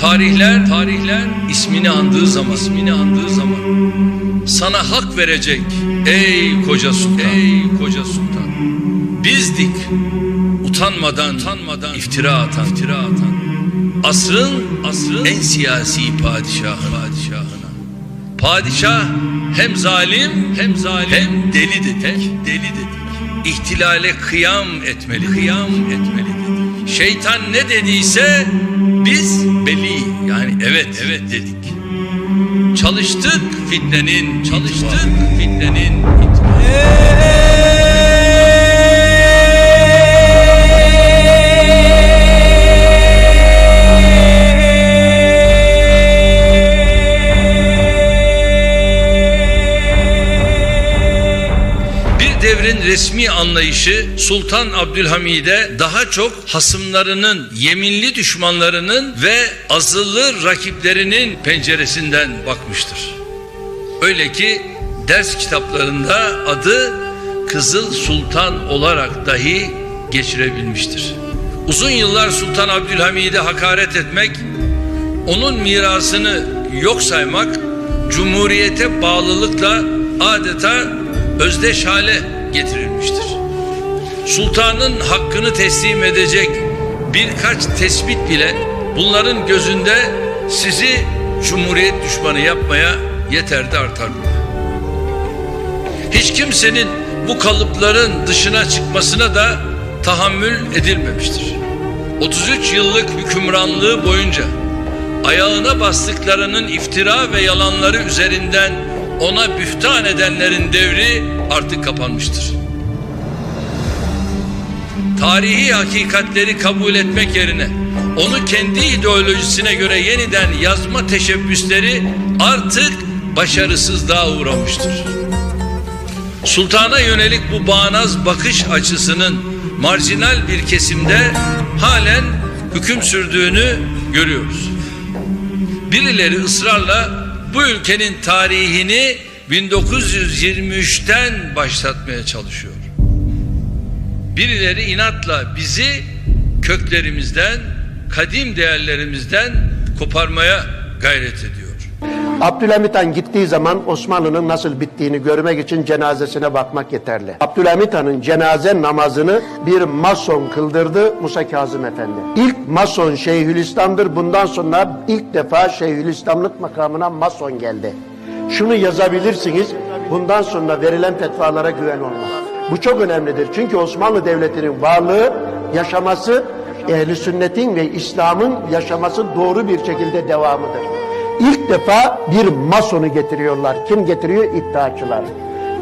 Tarihler, tarihler ismini andığı zaman, ismini andığı zaman sana hak verecek ey koca sultan, ey koca sultan. Bizdik utanmadan, utanmadan iftira atan, iftira atan. Asrın, asrın en siyasi padişahı, padişahına. Padişah hem zalim, hem zalim, hem deli dedik, hem deli dedik. İhtilale kıyam etmeli, kıyam etmeli dedik. Şeytan ne dediyse biz beli yani evet evet dedik. Çalıştık fitnenin, çalıştık fitnenin itibariyle. Devrin resmi anlayışı Sultan Abdülhamid'e daha çok hasımlarının, yeminli düşmanlarının ve azılı rakiplerinin penceresinden bakmıştır. Öyle ki ders kitaplarında adı Kızıl Sultan olarak dahi geçirebilmiştir. Uzun yıllar Sultan Abdülhamid'e hakaret etmek, onun mirasını yok saymak, cumhuriyete bağlılıkla adeta özdeş hale getirilmiştir. Sultanın hakkını teslim edecek birkaç tespit bile bunların gözünde sizi cumhuriyet düşmanı yapmaya yeterdi artardı. Hiç kimsenin bu kalıpların dışına çıkmasına da tahammül edilmemiştir. 33 yıllık hükümranlığı boyunca ayağına bastıklarının iftira ve yalanları üzerinden ona bühtan edenlerin devri artık kapanmıştır. Tarihi hakikatleri kabul etmek yerine onu kendi ideolojisine göre yeniden yazma teşebbüsleri artık başarısızlığa uğramıştır. Sultana yönelik bu bağnaz bakış açısının marjinal bir kesimde halen hüküm sürdüğünü görüyoruz. Birileri ısrarla bu ülkenin tarihini 1923'ten başlatmaya çalışıyor. Birileri inatla bizi köklerimizden, kadim değerlerimizden koparmaya gayret ediyor. Abdülhamit Han gittiği zaman Osmanlı'nın nasıl bittiğini görmek için cenazesine bakmak yeterli. Abdülhamit Han'ın cenaze namazını bir mason kıldırdı Musa Kazım Efendi. İlk mason Şeyhülislam'dır. Bundan sonra ilk defa Şeyhülislamlık makamına mason geldi. Şunu yazabilirsiniz. Bundan sonra verilen fetvalara güven olmaz. Bu çok önemlidir. Çünkü Osmanlı Devleti'nin varlığı, yaşaması, ehli sünnetin ve İslam'ın yaşaması doğru bir şekilde devamıdır. İlk defa bir masonu getiriyorlar. Kim getiriyor? İddiaçılar.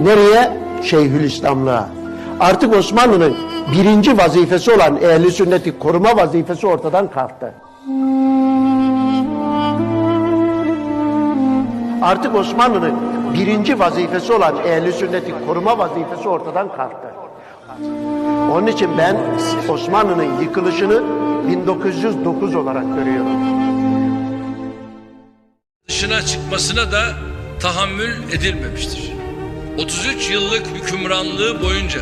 Nereye? Şeyhülislamlığa. Artık Osmanlı'nın birinci vazifesi olan ehli sünneti koruma vazifesi ortadan kalktı. Artık Osmanlı'nın birinci vazifesi olan ehli sünneti koruma vazifesi ortadan kalktı. Onun için ben Osmanlı'nın yıkılışını 1909 olarak görüyorum. Dışına çıkmasına da tahammül edilmemiştir. 33 yıllık hükümranlığı boyunca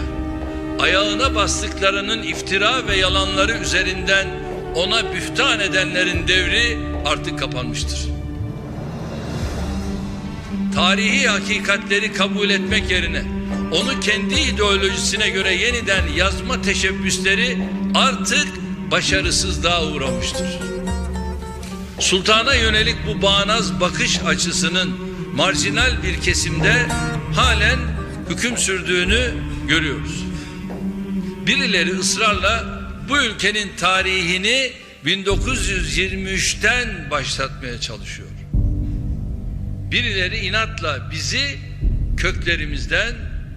ayağına bastıklarının iftira ve yalanları üzerinden ona bühtan edenlerin devri artık kapanmıştır. Tarihi hakikatleri kabul etmek yerine onu kendi ideolojisine göre yeniden yazma teşebbüsleri artık başarısızlığa uğramıştır. Sultana yönelik bu bağnaz bakış açısının marjinal bir kesimde halen hüküm sürdüğünü görüyoruz. Birileri ısrarla bu ülkenin tarihini 1923'ten başlatmaya çalışıyor. Birileri inatla bizi köklerimizden,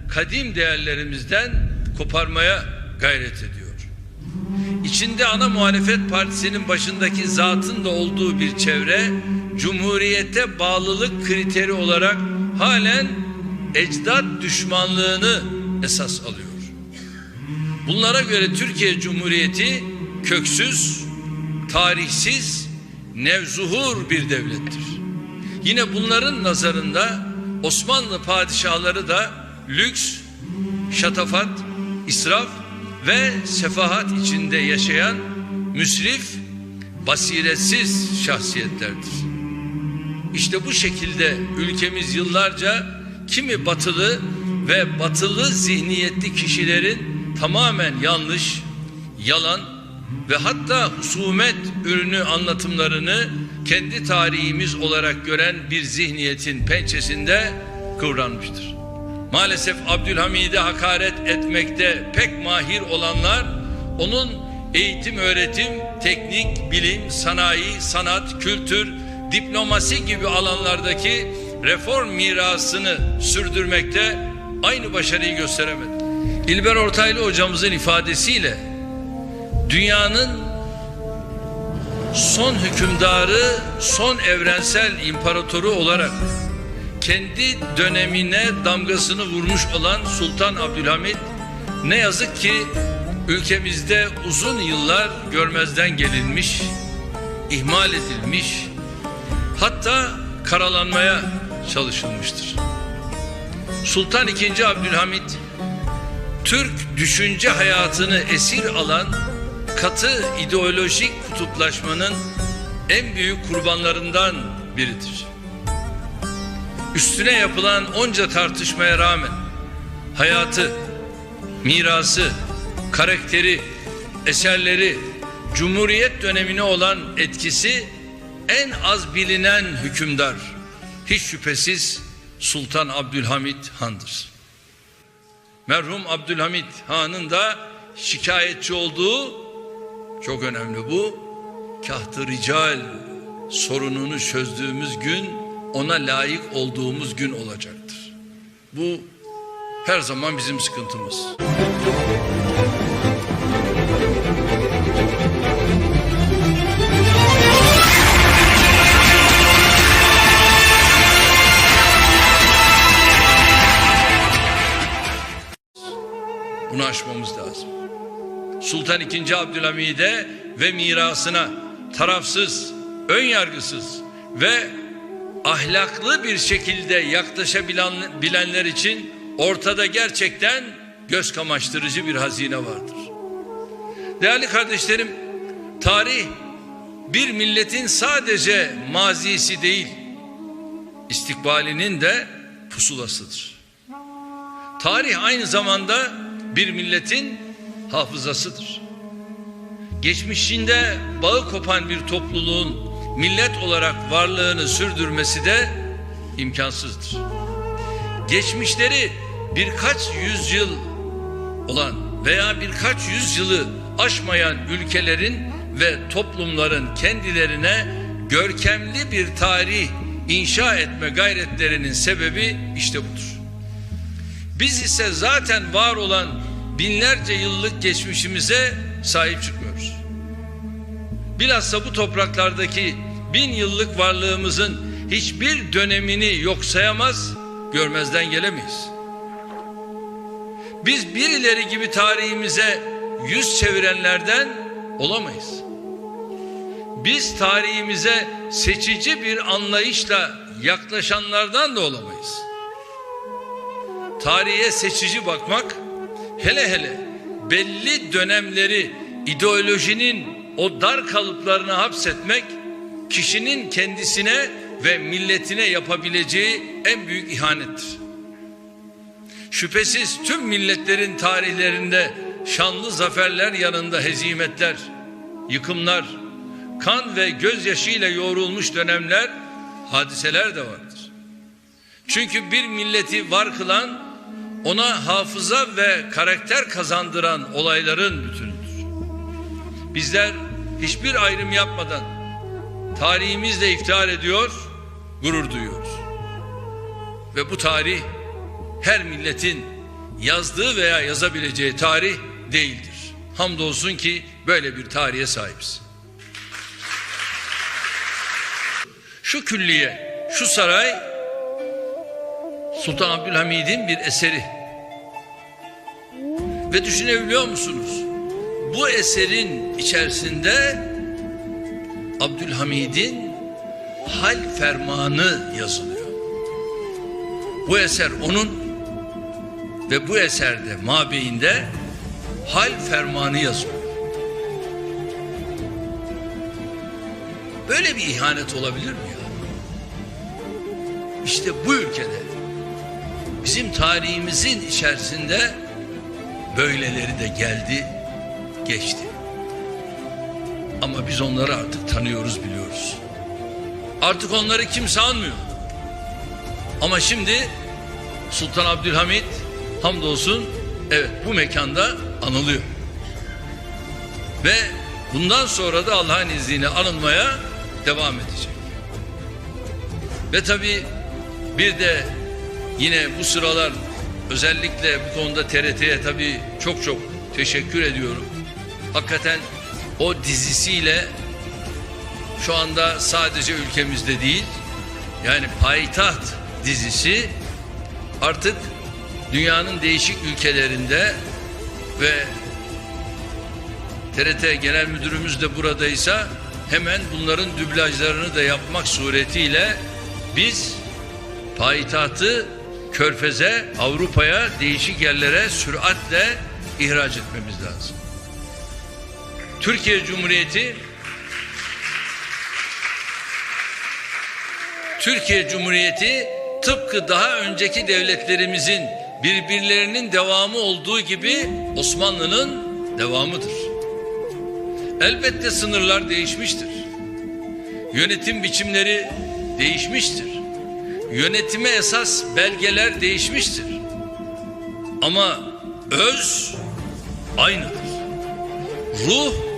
kadim değerlerimizden koparmaya gayret ediyor. İçinde ana muhalefet partisinin başındaki zatın da olduğu bir çevre, cumhuriyete bağlılık kriteri olarak halen ecdat düşmanlığını esas alıyor. Bunlara göre Türkiye Cumhuriyeti köksüz, tarihsiz, nevzuhur bir devlettir. Yine bunların nazarında Osmanlı padişahları da lüks, şatafat, israf ve sefahat içinde yaşayan müsrif, basiretsiz şahsiyetlerdir. İşte bu şekilde ülkemiz yıllarca kimi batılı ve batılı zihniyetli kişilerin tamamen yanlış, yalan ve hatta husumet ürünü anlatımlarını kendi tarihimiz olarak gören bir zihniyetin pençesinde kıvranmıştır. Maalesef Abdülhamid'e hakaret etmekte pek mahir olanlar onun eğitim, öğretim, teknik, bilim, sanayi, sanat, kültür, diplomasi gibi alanlardaki reform mirasını sürdürmekte aynı başarıyı gösteremedi. İlber Ortaylı hocamızın ifadesiyle dünyanın son hükümdarı, son evrensel imparatoru olarak kendi dönemine damgasını vurmuş olan Sultan Abdülhamit ne yazık ki ülkemizde uzun yıllar görmezden gelinmiş, ihmal edilmiş, hatta karalanmaya çalışılmıştır. Sultan II. Abdülhamit Türk düşünce hayatını esir alan katı ideolojik kutuplaşmanın en büyük kurbanlarından biridir. Üstüne yapılan onca tartışmaya rağmen hayatı, mirası, karakteri, eserleri, Cumhuriyet dönemine olan etkisi en az bilinen hükümdar hiç şüphesiz Sultan Abdülhamit Han'dır. Merhum Abdülhamit Han'ın da şikayetçi olduğu çok önemli bu. Kahtı rical sorununu çözdüğümüz gün ona layık olduğumuz gün olacaktır. Bu her zaman bizim sıkıntımız. Bunu aşmamız lazım. Sultan II. Abdülhamid'e ve mirasına tarafsız, ön yargısız ve ahlaklı bir şekilde yaklaşabilen bilenler için ortada gerçekten göz kamaştırıcı bir hazine vardır. Değerli kardeşlerim, tarih bir milletin sadece mazisi değil, istikbalinin de pusulasıdır. Tarih aynı zamanda bir milletin hafızasıdır. Geçmişinde bağı kopan bir topluluğun millet olarak varlığını sürdürmesi de imkansızdır. Geçmişleri birkaç yüzyıl olan veya birkaç yüzyılı aşmayan ülkelerin ve toplumların kendilerine görkemli bir tarih inşa etme gayretlerinin sebebi işte budur. Biz ise zaten var olan binlerce yıllık geçmişimize sahip çıkmıyoruz. Bilhassa bu topraklardaki bin yıllık varlığımızın hiçbir dönemini yok sayamaz, görmezden gelemeyiz. Biz birileri gibi tarihimize yüz çevirenlerden olamayız. Biz tarihimize seçici bir anlayışla yaklaşanlardan da olamayız. Tarihe seçici bakmak, hele hele belli dönemleri ideolojinin o dar kalıplarına hapsetmek, kişinin kendisine ve milletine yapabileceği en büyük ihanettir. Şüphesiz tüm milletlerin tarihlerinde şanlı zaferler yanında hezimetler, yıkımlar, kan ve gözyaşıyla yoğrulmuş dönemler, hadiseler de vardır. Çünkü bir milleti var kılan, ona hafıza ve karakter kazandıran olayların bütünüdür. Bizler hiçbir ayrım yapmadan tarihimizle iftihar ediyor, gurur duyuyoruz. Ve bu tarih her milletin yazdığı veya yazabileceği tarih değildir. Hamdolsun ki böyle bir tarihe sahibiz. Şu külliye, şu saray Sultan Abdülhamid'in bir eseri. Ve düşünebiliyor musunuz? Bu eserin içerisinde Abdülhamid'in hal fermanı yazılıyor. Bu eser onun ve bu eserde mabeyinde hal fermanı yazıyor. Böyle bir ihanet olabilir mi ya? İşte bu ülkede bizim tarihimizin içerisinde böyleleri de geldi, geçti. Ama biz onları artık tanıyoruz, biliyoruz. Artık onları kimse anmıyor. Ama şimdi Sultan Abdülhamit hamdolsun evet bu mekanda anılıyor. Ve bundan sonra da Allah'ın izniyle anılmaya devam edecek. Ve tabi bir de yine bu sıralar özellikle bu konuda TRT'ye tabi çok çok teşekkür ediyorum. Hakikaten o dizisiyle şu anda sadece ülkemizde değil yani Payitaht dizisi artık dünyanın değişik ülkelerinde ve TRT Genel Müdürümüz de buradaysa hemen bunların dublajlarını da yapmak suretiyle biz payitahtı Körfez'e, Avrupa'ya, değişik yerlere süratle ihraç etmemiz lazım. Türkiye Cumhuriyeti Türkiye Cumhuriyeti tıpkı daha önceki devletlerimizin birbirlerinin devamı olduğu gibi Osmanlı'nın devamıdır. Elbette sınırlar değişmiştir. Yönetim biçimleri değişmiştir. Yönetime esas belgeler değişmiştir. Ama öz aynıdır. Ruh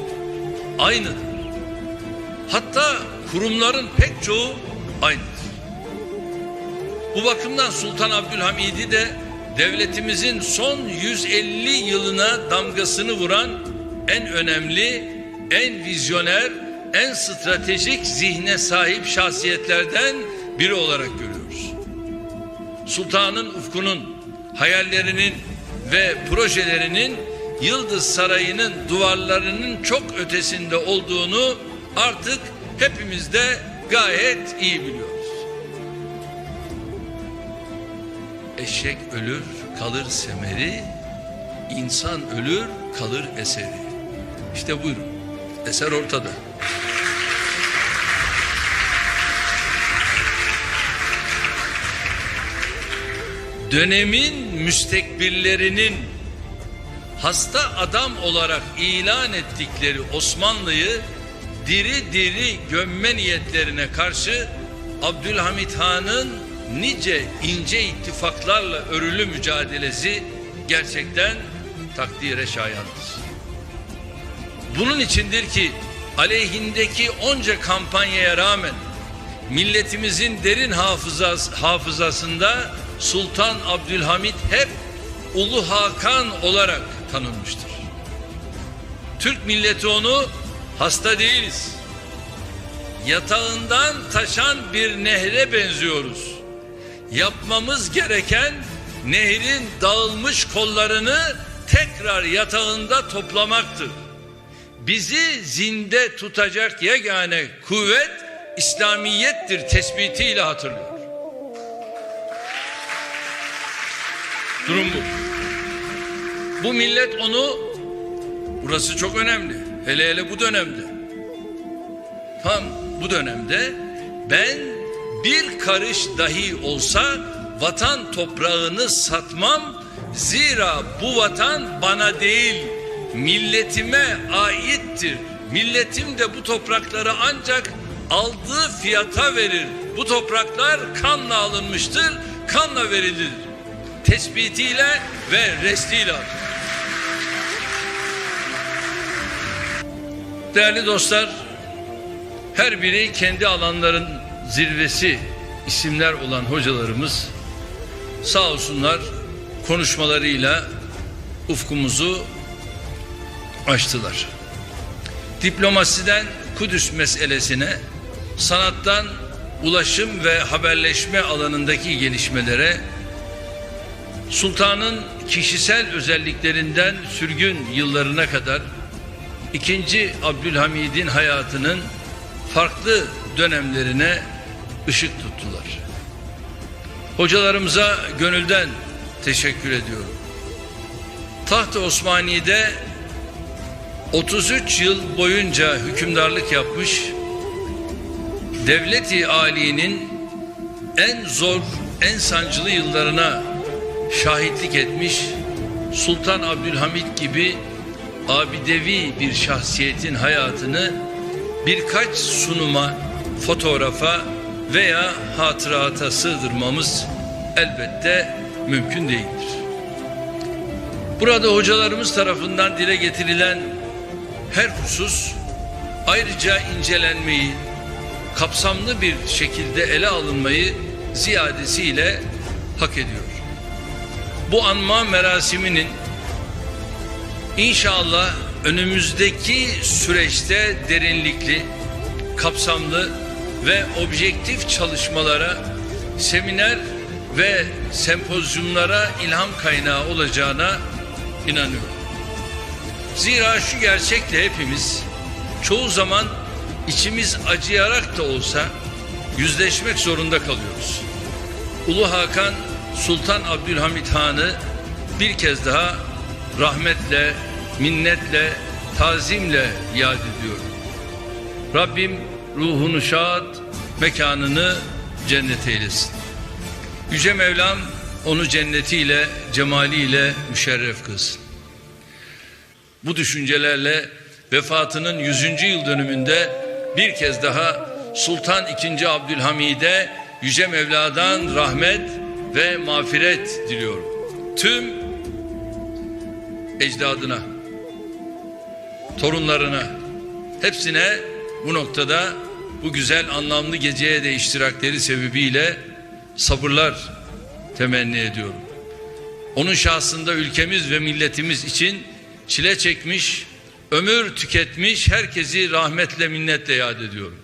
aynıdır. Hatta kurumların pek çoğu aynıdır. Bu bakımdan Sultan Abdülhamid'i de devletimizin son 150 yılına damgasını vuran en önemli, en vizyoner, en stratejik zihne sahip şahsiyetlerden biri olarak görüyoruz. Sultanın ufkunun, hayallerinin ve projelerinin Yıldız Sarayı'nın duvarlarının çok ötesinde olduğunu artık hepimiz de gayet iyi biliyoruz. Eşek ölür kalır semeri, insan ölür kalır eseri. İşte buyurun. Eser ortada. Dönemin müstekbirlerinin hasta adam olarak ilan ettikleri Osmanlı'yı diri diri gömme niyetlerine karşı Abdülhamit Han'ın nice ince ittifaklarla örülü mücadelesi gerçekten takdire şayandır. Bunun içindir ki aleyhindeki onca kampanyaya rağmen milletimizin derin hafızas, hafızasında Sultan Abdülhamit hep Ulu Hakan olarak tanınmıştır. Türk milleti onu hasta değiliz. Yatağından taşan bir nehre benziyoruz. Yapmamız gereken nehrin dağılmış kollarını tekrar yatağında toplamaktır. Bizi zinde tutacak yegane kuvvet İslamiyettir tespitiyle hatırlıyor. Durum bu. Bu millet onu burası çok önemli. Hele hele bu dönemde. Tam bu dönemde ben bir karış dahi olsa vatan toprağını satmam. Zira bu vatan bana değil milletime aittir. Milletim de bu toprakları ancak aldığı fiyata verir. Bu topraklar kanla alınmıştır, kanla verilir. Tespitiyle ve restiyle. Değerli dostlar, her biri kendi alanların zirvesi isimler olan hocalarımız sağ olsunlar konuşmalarıyla ufkumuzu açtılar. Diplomasiden Kudüs meselesine, sanattan ulaşım ve haberleşme alanındaki gelişmelere, sultanın kişisel özelliklerinden sürgün yıllarına kadar ikinci Abdülhamid'in hayatının farklı dönemlerine ışık tuttular. Hocalarımıza gönülden teşekkür ediyorum. Taht-ı Osmani'de 33 yıl boyunca hükümdarlık yapmış, devleti ali'nin en zor, en sancılı yıllarına şahitlik etmiş Sultan Abdülhamit gibi abidevi bir şahsiyetin hayatını birkaç sunuma, fotoğrafa veya hatırata sığdırmamız elbette mümkün değildir. Burada hocalarımız tarafından dile getirilen her husus ayrıca incelenmeyi, kapsamlı bir şekilde ele alınmayı ziyadesiyle hak ediyor. Bu anma merasiminin inşallah önümüzdeki süreçte derinlikli, kapsamlı ve objektif çalışmalara, seminer ve sempozyumlara ilham kaynağı olacağına inanıyorum. Zira şu gerçekle hepimiz çoğu zaman içimiz acıyarak da olsa yüzleşmek zorunda kalıyoruz. Ulu Hakan Sultan Abdülhamit Han'ı bir kez daha rahmetle, minnetle, tazimle yad ediyorum. Rabbim ruhunu şad, mekanını cennet eylesin. Yüce Mevlam onu cennetiyle, cemaliyle müşerref kılsın. Bu düşüncelerle vefatının 100. yıl dönümünde bir kez daha Sultan II. Abdülhamid'e Yüce Mevla'dan rahmet ve mağfiret diliyorum. Tüm ecdadına, torunlarına, hepsine bu noktada bu güzel anlamlı geceye de iştirakleri sebebiyle sabırlar temenni ediyorum. Onun şahsında ülkemiz ve milletimiz için çile çekmiş, ömür tüketmiş herkesi rahmetle minnetle yad ediyorum.